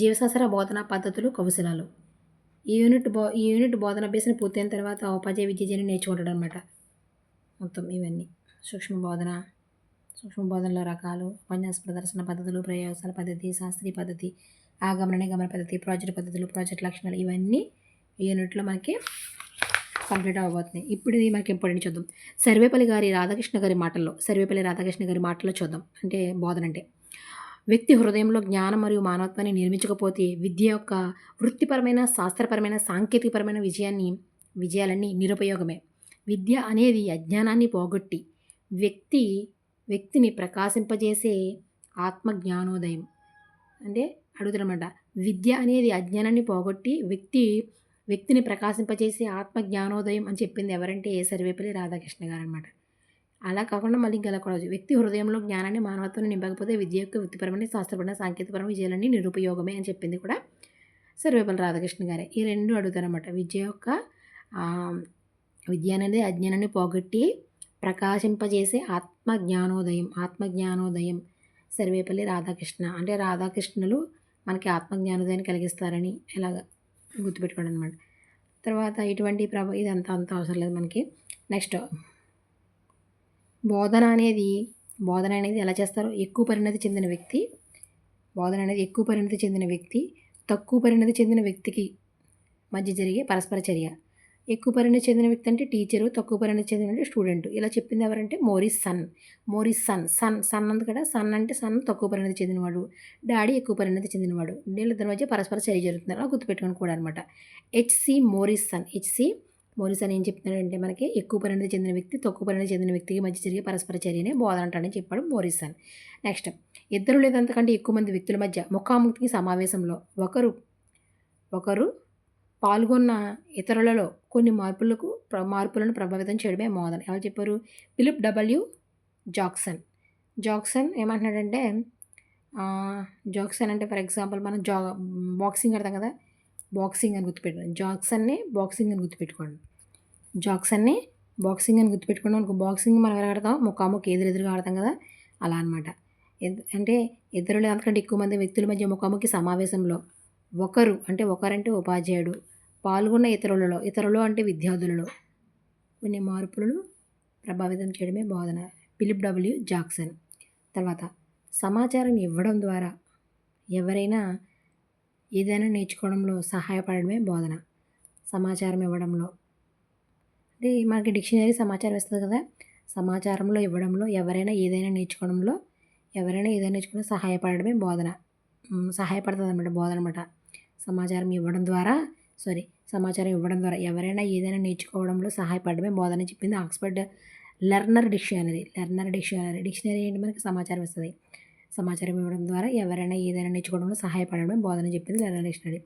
జీవశాస్త్ర బోధనా పద్ధతులు కౌశలాలు. ఈ యూనిట్ బో ఈ యూనిట్ బోధన అభ్యాసం పూర్తయిన తర్వాత ఉపాధ్యాయ విద్యని నేర్చుకుంటాడు అనమాట మొత్తం ఇవన్నీ. సూక్ష్మ బోధన సూక్ష్మ బోధనలో రకాలు ఉపన్యాస ప్రదర్శన పద్ధతులు ప్రయోగశాల పద్ధతి శాస్త్రీయ పద్ధతి ఆగమన నిగమన పద్ధతి ప్రాజెక్ట్ పద్ధతులు ప్రాజెక్ట్ లక్షణాలు ఇవన్నీ ఈ యూనిట్లో మనకి కంప్లీట్ అవ్వబోతున్నాయి. ఇప్పుడు ఇది మనకి ఇంపార్టెంట్ చూద్దాం. సర్వేపల్లి గారి రాధాకృష్ణ గారి మాటల్లో సర్వేపల్లి రాధాకృష్ణ గారి మాటల్లో చూద్దాం. అంటే బోధన అంటే వ్యక్తి హృదయంలో జ్ఞానం మరియు మానవత్వాన్ని నిర్మించకపోతే విద్య యొక్క వృత్తిపరమైన శాస్త్రపరమైన సాంకేతికపరమైన విజయాన్ని విజయాలన్నీ నిరుపయోగమే. విద్య అనేది అజ్ఞానాన్ని పోగొట్టి వ్యక్తి వ్యక్తిని ప్రకాశింపజేసే ఆత్మ జ్ఞానోదయం అంటే అడుగుతున్నమాట. విద్య అనేది అజ్ఞానాన్ని పోగొట్టి వ్యక్తి వ్యక్తిని ప్రకాశింపజేసే ఆత్మ జ్ఞానోదయం అని చెప్పింది ఎవరంటే సర్వేపల్లి రాధాకృష్ణ గారు అనమాట అలా కాకుండా మళ్ళీ ఇంకా కూడా వ్యక్తి హృదయంలో జ్ఞానాన్ని మానవత్వాన్ని నింపకపోతే విద్య యొక్క వృత్తిపరమైన శాస్త్రపరమైన సాంకేతికపరమైన విజయాలన్నీ నిరుపయోగమే అని చెప్పింది కూడా సర్వేపల్లి రాధాకృష్ణ గారే. ఈ రెండు అడుగుతారనమాట విద్య యొక్క విద్య అనేది అజ్ఞానాన్ని పోగొట్టి ప్రకాశింపజేసే ఆత్మ జ్ఞానోదయం ఆత్మ జ్ఞానోదయం సర్వేపల్లి రాధాకృష్ణ. అంటే రాధాకృష్ణులు మనకి ఆత్మ జ్ఞానోదయాన్ని కలిగిస్తారని ఇలాగ గుర్తుపెట్టుకోండి అనమాట తర్వాత ఇటువంటి ప్రభ ఇదంతా అంత అవసరం లేదు మనకి. నెక్స్ట్ బోధన అనేది బోధన అనేది ఎలా చేస్తారు ఎక్కువ పరిణతి చెందిన వ్యక్తి బోధన అనేది ఎక్కువ పరిణతి చెందిన వ్యక్తి తక్కువ పరిణతి చెందిన వ్యక్తికి మధ్య జరిగే పరస్పర చర్య. ఎక్కువ పరిణతి చెందిన వ్యక్తి అంటే టీచరు తక్కువ పరిణతి చెందిన అంటే స్టూడెంట్. ఇలా చెప్పింది ఎవరంటే Morrison. Morrison son son అంది కదా సన్ అంటే సన్ తక్కువ పరిణతి చెందినవాడు. డాడీ ఎక్కువ పరిణతి చెందినవాడు. వీళ్ళిద్దరి మధ్య పరస్పర చర్య జరుగుతుంది అలా గుర్తుపెట్టుకొని కూడా అనమాట HC Morrison. HC Morris అని ఏం చెప్తున్నాడంటే మనకి ఎక్కువ పరిణతి చెందిన వ్యక్తి తక్కువ పరిణతి చెందిన వ్యక్తికి మధ్య జరిగే పరస్పర చర్యనే బోధన అంటాడని చెప్పాడు మోరీస్ నెక్స్ట్ ఇద్దరు లేదంతకంటే ఎక్కువ మంది వ్యక్తుల మధ్య ముఖాముఖి సమావేశంలో ఒకరు ఒకరు పాల్గొన్న ఇతరులలో కొన్ని మార్పులకు మార్పులను ప్రభావితం చేయడమే మోదన. ఎవరు చెప్పారు? Philip W Jackson. జాక్సన్ ఏమంటున్నాడంటే జాక్సన్ అంటే ఫర్ ఎగ్జాంపుల్ మనం జా బాక్సింగ్ ఆడతాం కదా? బాక్సింగ్ అని గుర్తుపెట్టుకోండి. జాక్సన్ని బాక్సింగ్ అని గుర్తుపెట్టుకోండి. జాక్సన్ని బాక్సింగ్ అని గుర్తుపెట్టుకోండి అనుకో. బాక్సింగ్ మనం ఎలా ఆడతాం? ముఖాముఖి ఎదురెదురుగా ఆడతాం కదా? అలా అనమాట అంటే ఇద్దరు అంతకంటే ఎక్కువ మంది వ్యక్తుల మధ్య ముఖాముఖి సమావేశంలో ఒకరు అంటే ఒకరంటే ఉపాధ్యాయుడు పాల్గొన్న ఇతరులలో ఇతరులు అంటే విద్యార్థులలో కొన్ని మార్పులను ప్రభావితం చేయడమే బోధన. Philip W Jackson. తర్వాత సమాచారం ఇవ్వడం ద్వారా ఎవరైనా ఏదైనా నేర్చుకోవడంలో సహాయపడడమే బోధన. సమాచారం ఇవ్వడంలో అంటే మనకి డిక్షనరీ సమాచారం ఇస్తుంది కదా. సమాచారంలో ఇవ్వడంలో ఎవరైనా ఏదైనా నేర్చుకోవడంలో ఎవరైనా ఏదైనా నేర్చుకుని సహాయపడడమే బోధన. సహాయపడుతుంది అనమాట బోధన అనమాట సమాచారం ఇవ్వడం ద్వారా సారీ సమాచారం ఇవ్వడం ద్వారా ఎవరైనా ఏదైనా నేర్చుకోవడంలో సహాయపడడమే బోధన చెప్పింది Oxford learner dictionary learner dictionary. Dictionary ఏంటి? మనకి సమాచారం ఇస్తుంది. సమాచారం ఇవ్వడం ద్వారా ఎవరైనా ఏదైనా నేర్చుకోవడంలో సహాయపడడమే బోధన చెప్పింది లెర్నర్ డిక్షనరీ.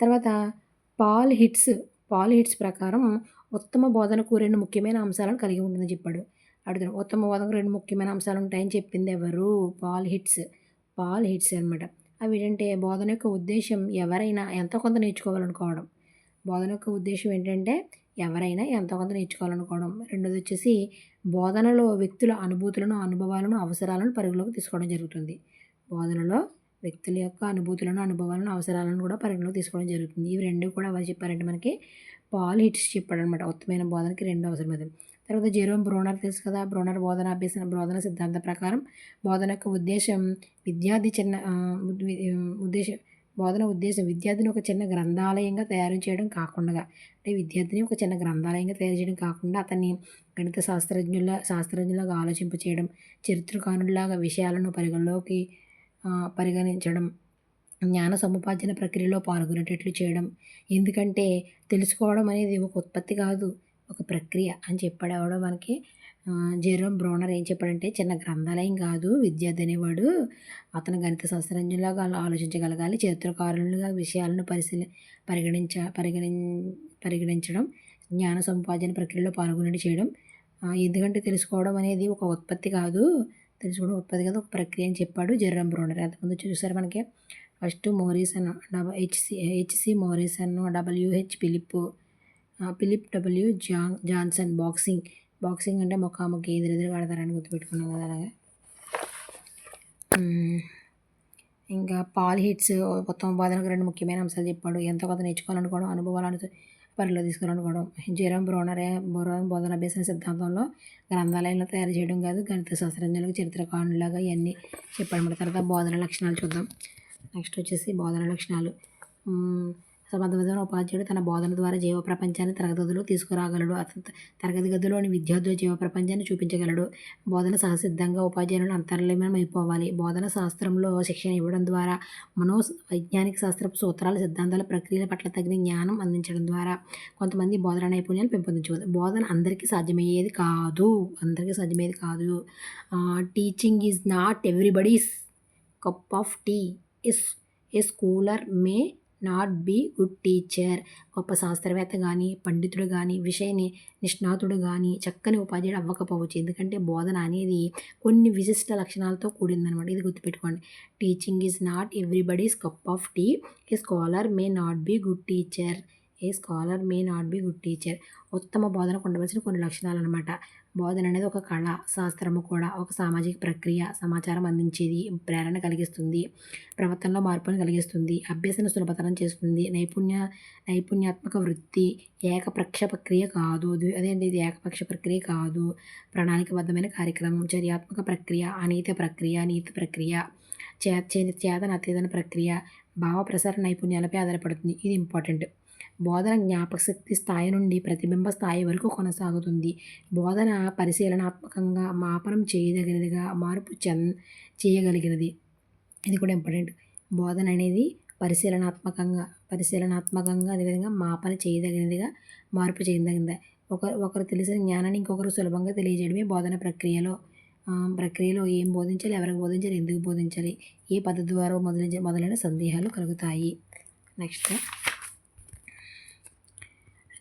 తర్వాత పాల్ హిట్స్ పాల్ హిట్స్ ప్రకారం ఉత్తమ బోధనకు రెండు ముఖ్యమైన అంశాలను కలిగి ఉంటుందని చెప్పాడు. అడుగుతాడు ఉత్తమ బోధనకు రెండు ముఖ్యమైన అంశాలు ఉంటాయని చెప్పింది ఎవరు? Paul Hits. పాల్ హిట్స్ అనమాట. అవి ఏంటంటే బోధన యొక్క ఉద్దేశం ఎవరైనా ఎంతో కొంత నేర్చుకోవాలనుకోవడం. బోధన యొక్క ఉద్దేశం ఏంటంటే ఎవరైనా ఎంతో కొంత నేర్చుకోవాలనుకోవడం. రెండోది వచ్చేసి బోధనలో వ్యక్తుల అనుభూతులను అనుభవాలను అవసరాలను పరిగణలోకి తీసుకోవడం జరుగుతుంది. బోధనలో వ్యక్తుల యొక్క అనుభూతులను అనుభవాలను అవసరాలను కూడా పరిగణలోకి తీసుకోవడం జరుగుతుంది. ఇవి రెండు కూడా ఎవరు చెప్పారంటే మనకి పాల్ హిట్స్ చెప్పాడు అనమాట ఉత్తమైన బోధనకి రెండు అది. తర్వాత జెరోమ్ బ్రోనర్ తెలుసు కదా? బ్రోనర్ బోధన అభ్యసన బోధన సిద్ధాంత ప్రకారం బోధన యొక్క ఉద్దేశం విద్యార్థి చిన్న ఉద్దేశం బోధన ఉద్దేశం విద్యార్థిని ఒక చిన్న గ్రంథాలయంగా తయారు చేయడం కాకుండా అంటే విద్యార్థిని ఒక చిన్న గ్రంథాలయంగా తయారు చేయడం కాకుండా అతన్ని గణిత శాస్త్రజ్ఞుల శాస్త్రజ్ఞులాగా ఆలోచింపచేయడం చరిత్రకారులాగా విషయాలను పరిగణలోకి పరిగణించడం జ్ఞాన సముపార్జన ప్రక్రియలో పాల్గొనేటట్లు చేయడం. ఎందుకంటే తెలుసుకోవడం అనేది ఒక ఉత్పత్తి కాదు ఒక ప్రక్రియ అని చెప్పాడు మనకి. జెరోమ్ బ్రోనర్ ఏం చెప్పాడంటే చిన్న గ్రంథాలయం కాదు విద్యార్థి అనేవాడు అతను గణిత శాస్త్రజ్ఞులాగా ఆలోచించగలగాలి చరిత్రకారులుగా విషయాలను పరిశీలి పరిగణించ పరిగణి పరిగణించడం జ్ఞాన సంపాదన ప్రక్రియలో పాల్గొనేది చేయడం. ఎందుకంటే తెలుసుకోవడం అనేది ఒక ఉత్పత్తి కాదు తెలుసుకోవడం ఉత్పత్తి కాదు ఒక ప్రక్రియ అని చెప్పాడు జెర్రం బ్రోనర్. అంతకుముందు చూసారు మనకి? First Morrison double HC HC Morrison WH Philip Philip W John Johnson boxing. Boxing అంటే ముఖాముఖి ఎదురెదురు ఆడతారని గుర్తుపెట్టుకున్నాం కదా అలాగే. ఇంకా పాల్ హిట్స్ మొత్తం బోధనకు రెండు ముఖ్యమైన అంశాలు చెప్పాడు. ఎంతో కొంత నేర్చుకోవాలనుకోవడం అనుభవాలను పరిలో తీసుకోవాలనుకోవడం జెరమ్ బ్రోనరే బోరోన్ బోధన అభ్యసన సిద్ధాంతంలో గ్రంథాలయంలో తయారు చేయడం కాదు గణిత శాస్త్రజ్ఞులకు చరిత్రకారులాగా ఇవన్నీ చెప్పడం. తర్వాత బోధన లక్షణాలు చూద్దాం. నెక్స్ట్ వచ్చేసి బోధన లక్షణాలు. సమర్థవంతమైన ఉపాధ్యాయుడు తన బోధన ద్వారా జీవ ప్రపంచాన్ని తరగతి గదిలో తీసుకురాగలడు. అతను తరగతి గదిలోని విద్యార్థుల జీవ ప్రపంచాన్ని చూపించగలడు. బోధన సహసిద్ధంగా ఉపాధ్యాయులను అంతర్లీనం అయిపోవాలి. బోధన శాస్త్రంలో శిక్షణ ఇవ్వడం ద్వారా మనో వైజ్ఞానిక శాస్త్రపు సూత్రాల సిద్ధాంతాల ప్రక్రియల పట్ల తగిన జ్ఞానం అందించడం ద్వారా కొంతమంది బోధన నైపుణ్యాలు పెంపొందించవచ్చు. బోధన అందరికీ సాధ్యమయ్యేది కాదు. అందరికీ సాధ్యమయ్యేది కాదు. Teaching is not everybody's cup of tea. As a scholar may not be good teacher గొప్ప శాస్త్రవేత్త కానీ పండితుడు కానీ విషయ నిష్ణాతుడు కానీ చక్కని ఉపాధ్యాయుడు అవ్వకపోవచ్చు. ఎందుకంటే బోధన అనేది కొన్ని విశిష్ట లక్షణాలతో కూడిందనమాట ఇది గుర్తుపెట్టుకోండి. Teaching is not everybody's cup of tea a scholar may not be good teacher a scholar may not be good teacher ఉత్తమ బోధనకు ఉండవలసిన కొన్ని లక్షణాలు అనమాట బోధన అనేది ఒక కళ శాస్త్రము కూడా ఒక సామాజిక ప్రక్రియ సమాచారం అందించేది ప్రేరణ కలిగిస్తుంది ప్రవర్తనలో మార్పును కలిగిస్తుంది అభ్యసన సులభతరం చేస్తుంది నైపుణ్య నైపుణ్యాత్మక వృత్తి ఏకపక్ష ప్రక్రియ కాదు అదేంటి ఇది ఏకపక్ష ప్రక్రియ కాదు ప్రణాళికబద్ధమైన కార్యక్రమం చర్యాత్మక ప్రక్రియ అనీతి ప్రక్రియ నీతి ప్రక్రియ చేత చే- చేతన అత్యదన ప్రక్రియ భావ ప్రసార నైపుణ్యాలపై ఆధారపడుతుంది ఇది ఇంపార్టెంట్. బోధన జ్ఞాపకశక్తి స్థాయి నుండి ప్రతిబింబ స్థాయి వరకు కొనసాగుతుంది. బోధన పరిశీలనాత్మకంగా మాపనం చేయదగినదిగా మార్పు చెంద చేయగలిగినది. ఇది కూడా ఇంపార్టెంట్. బోధన అనేది పరిశీలనాత్మకంగా పరిశీలనాత్మకంగా అదేవిధంగా మాపన చేయదగినదిగా మార్పు చేయదగినది ఒక ఒకరు తెలిసిన జ్ఞానాన్ని ఇంకొకరు సులభంగా తెలియజేయడమే బోధన ప్రక్రియలో. ప్రక్రియలో ఏం బోధించాలి ఎవరికి బోధించాలి ఎందుకు బోధించాలి ఏ పద్ధతి ద్వారా మొదలైన మొదలైన సందేహాలు కలుగుతాయి. నెక్స్ట్.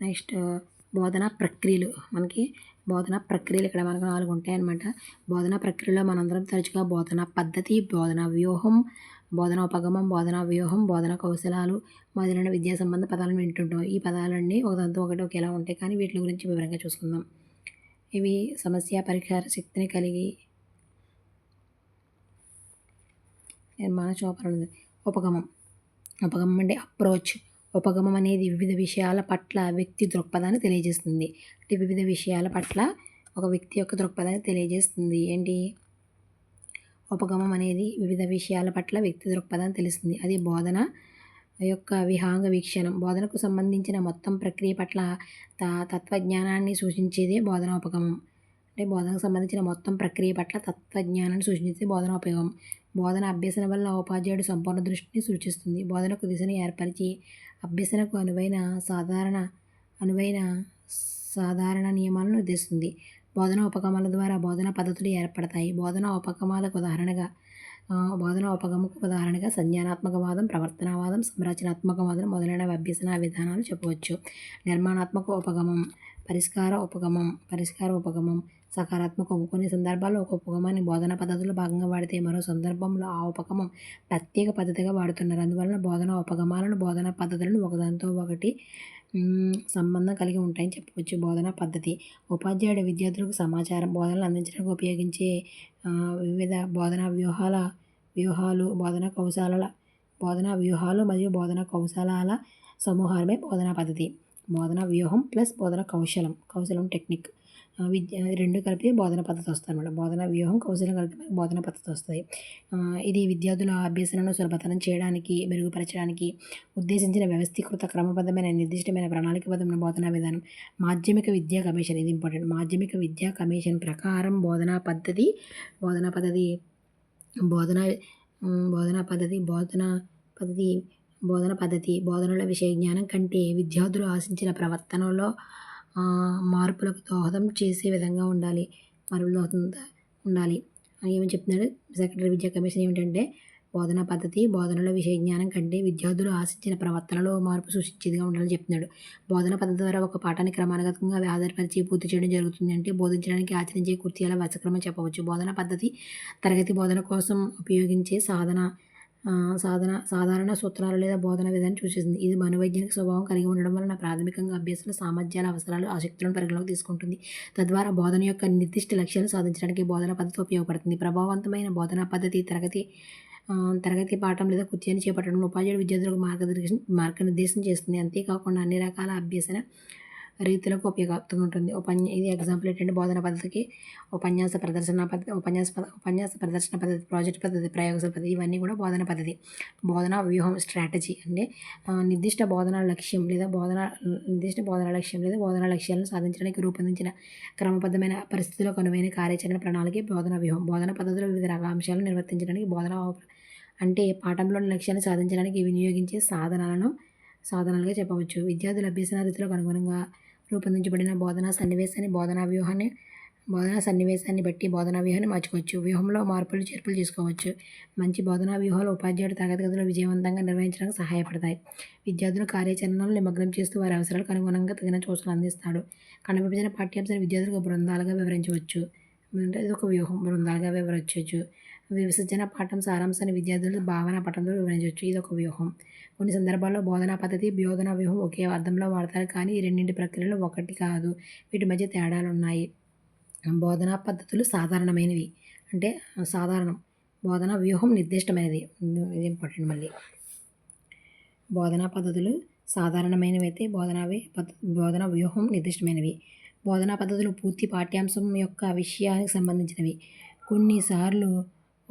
నెక్స్ట్ బోధనా ప్రక్రియలు. మనకి బోధనా ప్రక్రియలు ఇక్కడ మనకు నాలుగు ఉంటాయన్నమాట. బోధనా ప్రక్రియలో మనందరం తరచుగా బోధనా పద్ధతి బోధనా వ్యూహం బోధనా ఉపగమం బోధనా వ్యూహం బోధనా కౌశలాలు మొదలైన విద్యా సంబంధ పదాలను వింటుంటాం. ఈ పదాలన్నీ ఒకదాంతో ఒకటి ఒకేలా ఉంటాయి. కానీ వీటి గురించి వివరంగా చూసుకుందాం. ఇవి సమస్య పరిహార శక్తిని కలిగి నిర్మాణ చోపరం ఉపగమం. ఉపగమం అంటే అప్రోచ్. ఉపగమం అనేది వివిధ విషయాల పట్ల వ్యక్తి దృక్పథాన్ని తెలియజేస్తుంది. అంటే వివిధ విషయాల పట్ల ఒక వ్యక్తి యొక్క దృక్పథాన్ని తెలియజేస్తుంది. ఏంటి? ఉపగమం అనేది వివిధ విషయాల పట్ల వ్యక్తి దృక్పథాన్ని తెలుస్తుంది. అది బోధన యొక్క విహాంగ వీక్షణం. బోధనకు సంబంధించిన మొత్తం ప్రక్రియ పట్ల త తత్వజ్ఞానాన్ని సూచించేదే బోధన ఉపగమం. అంటే బోధనకు సంబంధించిన మొత్తం ప్రక్రియ పట్ల తత్వజ్ఞానాన్ని సూచించేది బోధన ఉపయోగం. బోధన అభ్యసన వల్ల ఉపాధ్యాయుడు సంపూర్ణ దృష్టిని సూచిస్తుంది. బోధనకు దిశను ఏర్పరిచి అభ్యసనకు అనువైన సాధారణ అనువైన సాధారణ నియమాలను నిర్దేశిస్తుంది. బోధన ఉపగమాల ద్వారా బోధన పద్ధతులు ఏర్పడతాయి. బోధన ఉపగమాలకు ఉదాహరణగా బోధనా బోధన ఉపగమకు ఉదాహరణగా సంజ్ఞానాత్మకవాదం ప్రవర్తనవాదం సంరచనాత్మకవాదం మొదలైన అభ్యసన విధానాలు చెప్పవచ్చు. నిర్మాణాత్మక ఉపగమం పరిష్కార ఉపగమం పరిష్కార ఉపగమం సకారాత్మక ఉప- కొన్ని సందర్భాల్లో ఒక ఉపగమాన్ని బోధన పద్ధతిలో భాగంగా వాడితే మరో సందర్భంలో ఆ ఉపగమం ప్రత్యేక పద్ధతిగా వాడుతున్నారు. అందువలన బోధన ఉపగమాలను బోధన పద్ధతులను ఒకదానితో ఒకటి సంబంధం కలిగి ఉంటాయని చెప్పవచ్చు. బోధన పద్ధతి. ఉపాధ్యాయుడు విద్యార్థులకు సమాచారం బోధనలు అందించడానికి ఉపయోగించే వివిధ బోధనా వ్యూహాల వ్యూహాలు బోధనా కౌశాలల బోధనా వ్యూహాలు మరియు బోధనా కౌశలాల సమూహాలమే బోధనా పద్ధతి. బోధనా వ్యూహం ప్లస్ బోధన కౌశలం కౌశలం టెక్నిక్. విద్య రెండు కలిపి బోధన పద్ధతి వస్తుంది అనమాట బోధన వ్యూహం కౌశలం కలిపి బోధన పద్ధతి వస్తుంది. ఇది విద్యార్థుల అభ్యసనను సులభతరం చేయడానికి మెరుగుపరచడానికి ఉద్దేశించిన వ్యవస్థీకృత క్రమబద్ధమైన నిర్దిష్టమైన ప్రణాళికబద్ధమైన బోధనా విధానం. మాధ్యమిక విద్యా కమిషన్ ఇది ఇంపార్టెంట్ మాధ్యమిక విద్యా కమిషన్ ప్రకారం బోధనా పద్ధతి బోధనా పద్ధతి బోధన బోధనా పద్ధతి బోధన పద్ధతి బోధన పద్ధతి బోధనల విషయ జ్ఞానం కంటే విద్యార్థులు ఆశించిన ప్రవర్తనలో మార్పులకు దోహదం చేసే విధంగా ఉండాలి. మార్పులు దోహదం ఉండాలి. అని ఏమని చెప్తున్నాడు సెక్రటరీ విద్యా కమిషన్ ఏమిటంటే బోధనా పద్ధతి బోధనలో విషయ జ్ఞానం కంటే విద్యార్థులు ఆశించిన ప్రవర్తనలో మార్పు సూచించేదిగా ఉండాలని చెప్తున్నాడు. బోధన పద్ధతి ద్వారా ఒక పాఠాన్ని క్రమానుగతంగా ఆధారపరిచి పూర్తి చేయడం జరుగుతుంది అంటే బోధించడానికి ఆచరించే కృత్యాల వచక్రమం చెప్పవచ్చు. బోధన పద్ధతి తరగతి బోధన కోసం ఉపయోగించే సాధన సాధన సాధారణ సూత్రాలు లేదా బోధన విధానం సూచిస్తుంది. ఇది మనోవైజ్ఞానిక స్వభావం కలిగి ఉండడం వలన ప్రాథమికంగా అభ్యసన సామర్థ్యాల అవసరాలు ఆసక్తులను పరిగణలోకి తీసుకుంటుంది. తద్వారా బోధన యొక్క నిర్దిష్ట లక్ష్యాలను సాధించడానికి బోధన పద్ధతి ఉపయోగపడుతుంది. ప్రభావవంతమైన బోధనా పద్ధతి తరగతి తరగతి పాఠం లేదా కృత్యాన్ని చేపట్టడం ఉపాధ్యాయుడు విద్యార్థులకు మార్గదర్శనం మార్గనిర్దేశం చేస్తుంది. అంతేకాకుండా అన్ని రకాల అభ్యసన రీతులకు ఉపయోగంగా ఉంటుంది. ఉపన్య ఇది ఎగ్జాంపుల్ ఏంటంటే బోధన పద్ధతికి ఉపన్యాస ప్రదర్శన పద్ధతి ఉపన్యాస పద ఉపన్యాస ప్రదర్శన పద్ధతి ప్రాజెక్ట్ పద్ధతి ప్రయోగశాల పద్ధతి ఇవన్నీ కూడా బోధన పద్ధతి. బోధన వ్యూహం స్ట్రాటజీ అంటే నిర్దిష్ట బోధన లక్ష్యం లేదా బోధన నిర్దిష్ట బోధన లక్ష్యం లేదా బోధన లక్ష్యాలను సాధించడానికి రూపొందించిన క్రమబద్ధమైన పరిస్థితులకు అనువైన కార్యాచరణ ప్రణాళిక బోధన వ్యూహం. బోధన పద్ధతిలో వివిధ రకాల అంశాలను నిర్వర్తించడానికి బోధన అంటే పాఠంలోని లక్ష్యాన్ని సాధించడానికి వినియోగించే సాధనాలను సాధనాలుగా చెప్పవచ్చు. విద్యార్థుల అభ్యసన రీతులకు అనుగుణంగా రూపొందించబడిన బోధనా సన్నివేశాన్ని బోధనా వ్యూహాన్ని బోధనా సన్నివేశాన్ని బట్టి బోధనా వ్యూహాన్ని మార్చుకోవచ్చు. వ్యూహంలో మార్పులు చేర్పులు చేసుకోవచ్చు మంచి బోధనా వ్యూహాలు ఉపాధ్యాయుడు తరగతి గదిలో విజయవంతంగా నిర్వహించడానికి సహాయపడతాయి. విద్యార్థులు కార్యాచరణలో నిమగ్నం చేస్తూ వారి అవసరాలకు అనుగుణంగా తగిన సూచనలు అందిస్తాడు. కనువిభజన పాఠ్యాంశాన్ని విద్యార్థులకు బృందాలుగా వివరించవచ్చు. అంటే ఇది ఒక వ్యూహం బృందాలుగా వివరించవచ్చు. విసర్జన పాఠం సారాంశాన్ని విద్యార్థులు భావన పఠంతో వివరించవచ్చు. ఇది ఒక వ్యూహం. కొన్ని సందర్భాల్లో బోధనా పద్ధతి బోధనా వ్యూహం ఒకే అర్థంలో వాడతారు కానీ ఈ రెండింటి ప్రక్రియలు ఒకటి కాదు. వీటి మధ్య తేడాలు ఉన్నాయి బోధనా పద్ధతులు సాధారణమైనవి. అంటే సాధారణం. బోధనా వ్యూహం నిర్దిష్టమైనది. ఇది ఇంపార్టెంట్ మళ్ళీ. బోధనా పద్ధతులు సాధారణమైనవి అయితే బోధనా పద్ధ బోధనా వ్యూహం నిర్దిష్టమైనవి. బోధనా పద్ధతులు పూర్తి పాఠ్యాంశం యొక్క విషయానికి సంబంధించినవి. కొన్నిసార్లు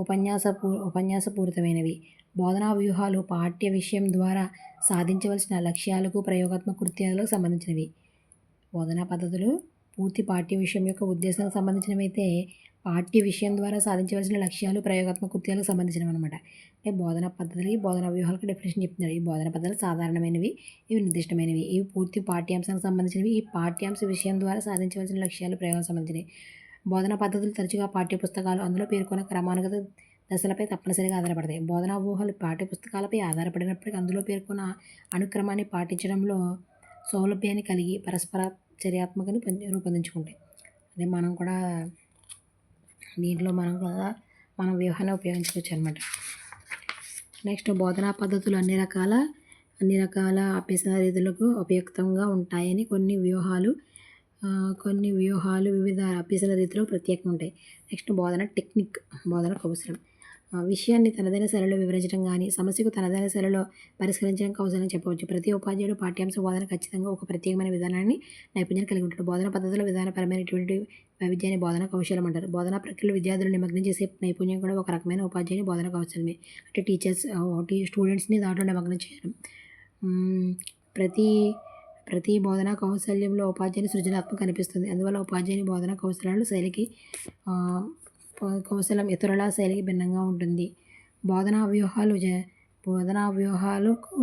ఉపన్యాసపూ ఉపన్యాసపూరితమైనవి. బోధనా వ్యూహాలు పాఠ్య విషయం ద్వారా సాధించవలసిన లక్ష్యాలకు ప్రయోగాత్మక కృత్యాలకు సంబంధించినవి. బోధనా పద్ధతులు పూర్తి పాఠ్య విషయం యొక్క ఉద్దేశానికి సంబంధించినవి అయితే పాఠ్య విషయం ద్వారా సాధించవలసిన లక్ష్యాలు ప్రయోగాత్మక కృత్యాలకు సంబంధించినవి అనమాట అంటే బోధనా పద్ధతులకి బోధనా వ్యూహాలకు డెఫినేషన్ చెప్తున్నారు. ఈ బోధన పద్ధతులు సాధారణమైనవి ఇవి నిర్దిష్టమైనవి. ఇవి పూర్తి పాఠ్యాంశానికి సంబంధించినవి. ఈ పాఠ్యాంశ విషయం ద్వారా సాధించవలసిన లక్ష్యాలు ప్రయోగాలకు సంబంధించినవి. బోధనా పద్ధతులు తరచుగా పాఠ్యపుస్తకాలు అందులో పేర్కొన్న క్రమానుగత దశలపై తప్పనిసరిగా ఆధారపడతాయి. బోధనా ఊహలు పాఠ్యపుస్తకాలపై ఆధారపడినప్పటికీ అందులో పేర్కొన్న అనుక్రమాన్ని పాటించడంలో సౌలభ్యాన్ని కలిగి పరస్పర చర్యాత్మకని రూపొందించుకుంటాయి. అంటే మనం కూడా దీంట్లో మనం కూడా మనం వ్యూహాన్ని ఉపయోగించుకోవచ్చు అనమాట నెక్స్ట్ బోధనా పద్ధతులు అన్ని రకాల అన్ని రకాల అభ్యసన రీతులకు ఉపయుక్తంగా ఉంటాయని కొన్ని వ్యూహాలు కొన్ని వ్యూహాలు వివిధ అభ్యసన రీతిలో ప్రత్యేకంగా ఉంటాయి. నెక్స్ట్ బోధన టెక్నిక్ బోధన అవసరం ఆ, విషయాన్ని తనదైన శైలిలో వివరించడం కానీ సమస్యకు తనదైన శైలిలో పరిష్కరించడం కౌశలం చెప్పవచ్చు. ప్రతి ఉపాధ్యాయుడు పాఠ్యాంశ బోధన ఖచ్చితంగా ఒక ప్రత్యేకమైన విధానాన్ని నైపుణ్యం కలిగి ఉంటాడు. బోధన పద్ధతిలో విధానపరమైనటువంటి వైవిధ్యాన్ని బోధన కౌశలం అంటారు. బోధనా ప్రక్రియలో విద్యార్థులు నిమగ్నం చేసే నైపుణ్యం కూడా ఒక రకమైన ఉపాధ్యాయుని బోధన కౌశలమే. అంటే టీచర్స్ స్టూడెంట్స్ని దాంట్లో నిమగ్నం చేయడం. ప్రతి ప్రతి బోధనా కౌశల్యంలో ఉపాధ్యాయుని సృజనాత్మక కనిపిస్తుంది. అందువల్ల ఉపాధ్యాయుని బోధనా కౌశలాలు శైలికి కౌశలం ఇతరుల శైలికి భిన్నంగా ఉంటుంది. బోధనా వ్యూహాలు జ బోధనా వ్యూహాలకు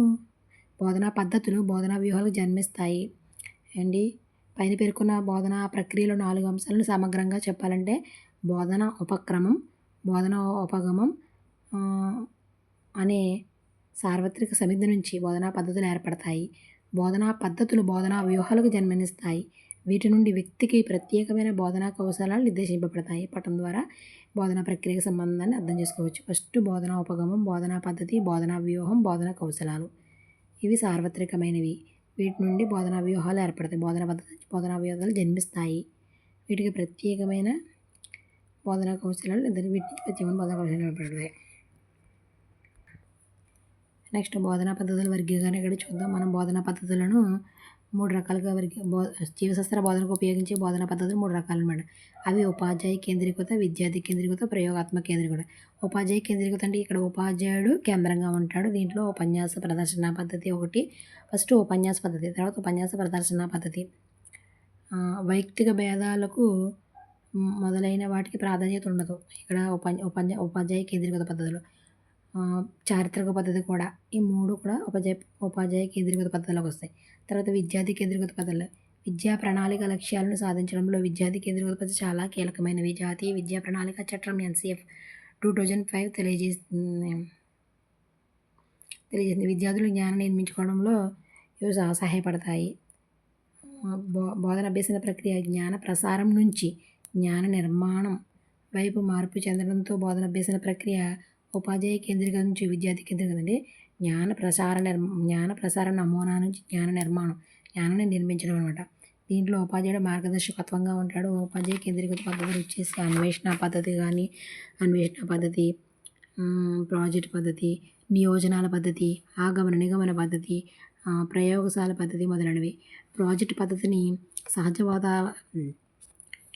బోధనా పద్ధతులు బోధనా వ్యూహాలకు జన్మిస్తాయి. అండి పైన పేర్కొన్న బోధనా ప్రక్రియలో నాలుగు అంశాలను సమగ్రంగా చెప్పాలంటే బోధన ఉపక్రమం బోధన ఉపగమం అనే సార్వత్రిక సమితి నుంచి బోధనా పద్ధతులు ఏర్పడతాయి. బోధనా పద్ధతులు బోధనా వ్యూహాలకు జన్మనిస్తాయి. వీటి నుండి వ్యక్తికి ప్రత్యేకమైన బోధనా కౌశలాలు నిర్దేశింపబడతాయి. పటం ద్వారా బోధనా ప్రక్రియకు సంబంధాన్ని అర్థం చేసుకోవచ్చు. ఫస్ట్ బోధనా ఉపగమం బోధనా పద్ధతి బోధనా వ్యూహం బోధనా కౌశలాలు ఇవి సార్వత్రికమైనవి. వీటి నుండి బోధనా వ్యూహాలు ఏర్పడతాయి. బోధనా పద్ధతి బోధనా వ్యూహాలు జన్మిస్తాయి. వీటికి ప్రత్యేకమైన బోధనా కౌశలాలు ఇద్దరు వీటి ప్రత్యేకమైన బోధనా కౌశలాలు ఏర్పడతాయి. నెక్స్ట్ బోధనా పద్ధతుల వర్గీకరణ ఇక్కడ చూద్దాం. మనం బోధనా పద్ధతులను మూడు రకాలుగా వర్గీ బో జీవశాస్త్ర బోధనకు ఉపయోగించే బోధనా పద్ధతులు మూడు రకాలు అనమాట అవి ఉపాధ్యాయ కేంద్రీకృత విద్యార్థి కేంద్రీకృత ప్రయోగాత్మక కేంద్రీకృత. ఉపాధ్యాయ కేంద్రీకృత అంటే ఇక్కడ ఉపాధ్యాయుడు కేంద్రంగా ఉంటాడు. దీంట్లో ఉపన్యాస ప్రదర్శన పద్ధతి ఒకటి ఫస్ట్ ఉపన్యాస పద్ధతి తర్వాత ఉపన్యాస ప్రదర్శన పద్ధతి. వైయక్తిక భేదాలకు మొదలైన వాటికి ప్రాధాన్యత ఉండదు. ఇక్కడ ఉపన్య ఉపన్య ఉపాధ్యాయ కేంద్రీకృత పద్ధతులు. చారిత్రక పద్ధతి కూడా. ఈ మూడు కూడా ఉపాధ్యాయ ఉపాధ్యాయ కేంద్రీకృత పద్ధతిలోకి వస్తాయి. తర్వాత విద్యార్థి కేంద్రీకృత పద్ధతులు. విద్యా ప్రణాళిక లక్ష్యాలను సాధించడంలో విద్యార్థి కేంద్రీకృత పద్ధతి చాలా కీలకమైనవి. జాతీయ విద్యా ప్రణాళిక చట్టం ఎన్సీఎఫ్ టూ థౌజండ్ ఫైవ్ తెలియజేస్తుంది. తెలియజేసింది విద్యార్థులు జ్ఞానం నిర్మించుకోవడంలో ఇవి సహాయపడతాయి. బో బోధన అభ్యసన ప్రక్రియ జ్ఞాన ప్రసారం నుంచి జ్ఞాన నిర్మాణం వైపు మార్పు చెందడంతో బోధన అభ్యసన ప్రక్రియ ఉపాధ్యాయ కేంద్రీకరణ నుంచి విద్యార్థి కేంద్రీకరణ అంటే జ్ఞాన ప్రసార నిర్మ జ్ఞాన ప్రసార నమూనా నుంచి జ్ఞాన నిర్మాణం జ్ఞానాన్ని నిర్మించడం అనమాట దీంట్లో ఉపాధ్యాయుడు మార్గదర్శకత్వంగా ఉంటాడు. ఉపాధ్యాయ కేంద్రీకృత పద్ధతులు వచ్చేసి అన్వేషణ పద్ధతి కానీ అన్వేషణ పద్ధతి ప్రాజెక్ట్ పద్ధతి నియోజనాల పద్ధతి ఆగమన నిగమన పద్ధతి ప్రయోగశాల పద్ధతి మొదలైనవి. ప్రాజెక్ట్ పద్ధతిని సహజ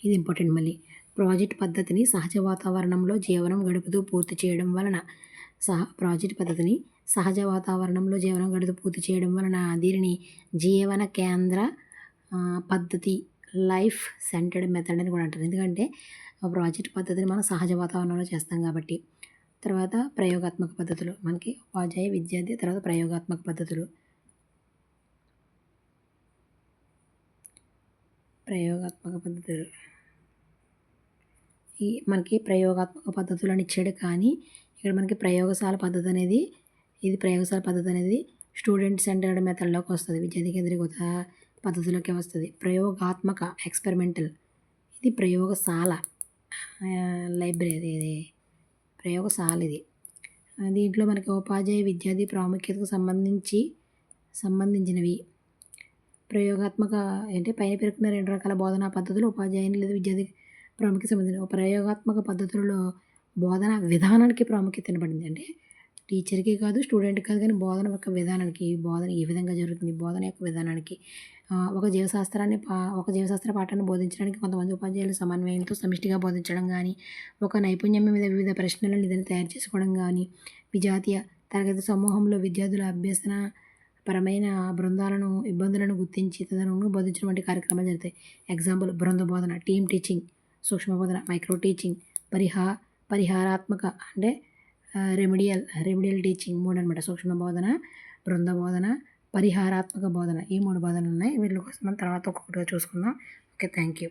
ఇది ఇంపార్టెంట్ మళ్ళీ. ప్రాజెక్ట్ పద్ధతిని సహజ వాతావరణంలో జీవనం గడుపుతూ పూర్తి చేయడం వలన సహ ప్రాజెక్ట్ పద్ధతిని సహజ వాతావరణంలో జీవనం గడుపుతూ పూర్తి చేయడం వలన దీనిని జీవన కేంద్ర పద్ధతి లైఫ్ సెంటర్డ్ మెథడ్ అని కూడా అంటారు. ఎందుకంటే ఆ ప్రాజెక్ట్ పద్ధతిని మనం సహజ వాతావరణంలో చేస్తాం కాబట్టి. తర్వాత ప్రయోగాత్మక పద్ధతులు. మనకి ఉపాధ్యాయ విద్యార్థి తర్వాత ప్రయోగాత్మక పద్ధతులు. ప్రయోగాత్మక పద్ధతులు. ఈ మనకి ప్రయోగాత్మక పద్ధతులు అని ఇచ్చాడు. కానీ ఇక్కడ మనకి ప్రయోగశాల పద్ధతి అనేది ఇది ప్రయోగశాల పద్ధతి అనేది స్టూడెంట్ సెంటర్డ్ మెథడ్లోకి వస్తుంది. విద్యార్థి కేంద్రీకృత పద్ధతిలోకి వస్తుంది. ప్రయోగాత్మక ఎక్స్పెరిమెంటల్. ఇది ప్రయోగశాల. లైబ్రరీ ఇది. ప్రయోగశాల ఇది. దీంట్లో మనకి ఉపాధ్యాయ విద్యార్థి ప్రాముఖ్యతకు సంబంధించి సంబంధించినవి. ప్రయోగాత్మక అంటే పైన పేర్కొన్న రెండు రకాల బోధనా పద్ధతులు ఉపాధ్యాయుని లేదా విద్యార్థి ప్రాముఖ్యత సంబంధించిన ప్రయోగాత్మక పద్ధతులలో బోధన విధానానికి ప్రాముఖ్యత ఇవ్వబడింది అంటే టీచర్కి కాదు స్టూడెంట్కి కాదు కానీ బోధన యొక్క విధానానికి బోధన ఏ విధంగా జరుగుతుంది బోధన యొక్క విధానానికి ఒక జీవశాస్త్రాన్ని పా ఒక జీవశాస్త్ర పాఠాన్ని బోధించడానికి కొంతమంది ఉపాధ్యాయులు సమన్వయంతో సమిష్టిగా బోధించడం కానీ ఒక నైపుణ్యం మీద వివిధ ప్రశ్నలను నిధులు తయారు చేసుకోవడం కానీ విజాతీయ తరగతి సమూహంలో విద్యార్థుల అభ్యసన పరమైన బృందాలను ఇబ్బందులను గుర్తించి తదనుగుణంగా బోధించడం వంటి కార్యక్రమాలు జరుగుతాయి. ఎగ్జాంపుల్ బృంద బోధన టీమ్ టీచింగ్ సూక్ష్మబోధన మైక్రో టీచింగ్ పరిహా పరిహారాత్మక అంటే రెమిడియల్ రెమిడియల్ టీచింగ్ మూడు అనమాట సూక్ష్మ బోధన బృంద బోధన పరిహారాత్మక బోధన ఈ మూడు బోధనలు ఉన్నాయి వీటి కోసం మనం తర్వాత ఒక్కొక్కటిగా చూసుకుందాం. Okay thank you